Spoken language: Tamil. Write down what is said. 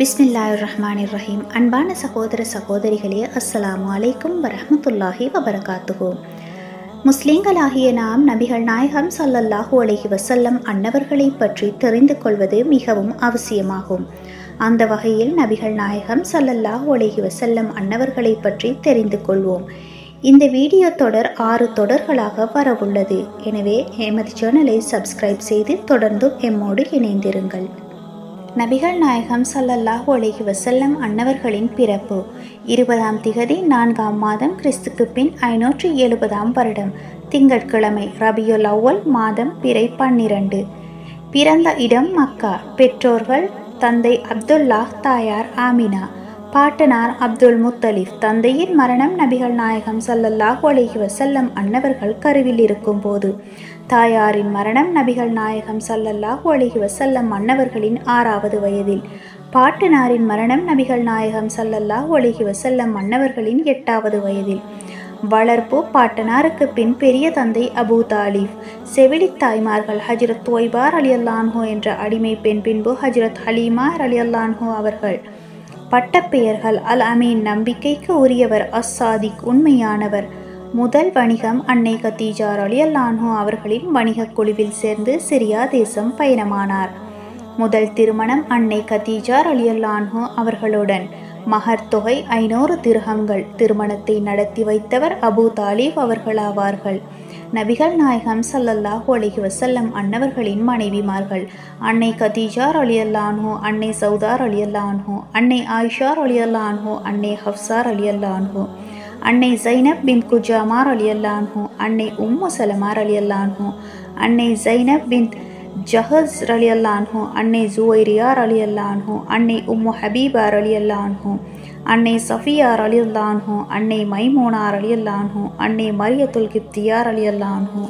பிஸ்மில்லாஹிர் ரஹ்மானிர் ரஹீம் அன்பான சகோதர சகோதரிகளே அஸ்ஸலாமு அலைக்கும் வரஹ்மத்துல்லாஹி வபரகாத்துஹு. முஸ்லீம்களாகிய நாம் நபிகள் நாயகம் சல்லல்லாஹூ அலஹி வசல்லம் அன்னவர்களை பற்றி தெரிந்து கொள்வது மிகவும் அவசியமாகும். அந்த வகையில் நபிகள் நாயகம் சல்லல்லாஹூ அலஹி வசல்லம் அன்னவர்களை பற்றி தெரிந்து கொள்வோம். இந்த வீடியோ தொடர் ஆறு தொடர்களாக வரவுள்ளது. எனவே எமது சேனலை சப்ஸ்கிரைப் செய்து தொடர்ந்தும் எம்மோடு இணைந்திருங்கள். நபிகள் நாயகம் சல்லல்லாஹ் அலைஹி வசல்லம் அன்னவர்களின் பிறப்பு. இருபதாம் திகதி நான்காம் மாதம் கிறிஸ்துக்கு பின் ஐநூற்றி எழுபதாம் வருடம். திங்கட்கிழமை ரபியுல் அவ்வல் மாதம் பிறை பன்னிரண்டு. பிறந்த இடம் மக்கா. பெற்றோர்கள் தந்தை அப்துல்லாஹ் தாயார் ஆமினா. பாட்டனார் அப்துல் முத்தலிஃப் தந்தையின் மரணம் நபிகள் நாயகம் சல்லல்லாஹ் அலைஹி வசல்லம் அன்னவர்கள் கருவில் இருக்கும்போது தாயாரின் மரணம் நபிகள் நாயகம் சல்லல்லாஹு அலிஹி வசல்லம் மன்னவர்களின் ஆறாவது வயதில். பாட்டனாரின் மரணம் நபிகள் நாயகம் சல்லல்லாஹு அலிஹி வசல்லம் மன்னவர்களின் எட்டாவது வயதில். வளர்ப்பு பாட்டனாருக்கு பின் பெரிய தந்தை அபூ தாலிப். செவிலித் தாய்மார்கள் ஹஜரத் தொய்பார் அலி அல்லான்ஹோ என்ற அடிமை பெண் பின்பு ஹஜரத் ஹலீமார் அலி அல்லான்ஹோ அவர்கள். பட்டப்பெயர்கள் அல் அமீன் நம்பிக்கைக்கு உரியவர் அஸ்ஸாதிக் உண்மையானவர். முதல் வணிகம் அன்னை கத்தீஜார் அலியல்லான்ஹோ அவர்களின் வணிகக் குழுவில் சேர்ந்து சிரியா தேசம் பயணமானார். முதல் திருமணம் அன்னை கத்தீஜார் அலியல்லான்ஹோ அவர்களுடன். மகர் தொகை ஐநூறு திருகங்கள். திருமணத்தை நடத்தி வைத்தவர் அபு தாலிப் அவர்களாவார்கள். நபிகள் நாயகம் சல்லல்லாஹ் அலைஹி வசல்லம் அன்னவர்களின் மனைவிமார்கள். அன்னை கதீஜார் அலியல்லான்ஹோ அன்னை சௌதார் அலியல்லான்ஹோ அன்னை ஆயிஷார் அலியல்லான்ஹோ அன்னை ஹப்சார் அலியல்லான்ஹோ அன்னை ஜைனப் பின் குஜாமார் அலியல்லான்ஹோ அன்னை உம்மு சலமார் அலியல்லான்ஹோ அன்னை ஜைனப் பின் ஜஹஸ் அலியல்லான்ஹோ அன்னை ஜுவைரியார் அலியல்லான்ஹோ அன்னை உம்மு ஹபீபார் அலியல்லான்ஹோ அன்னை சஃபியார் அலியல்லான்ஹோ அன்னை மைமோனார் அலியல்லான்ஹோ அன்னை மரியத்துல் கிப்தியார் அலியல்லான்ஹோ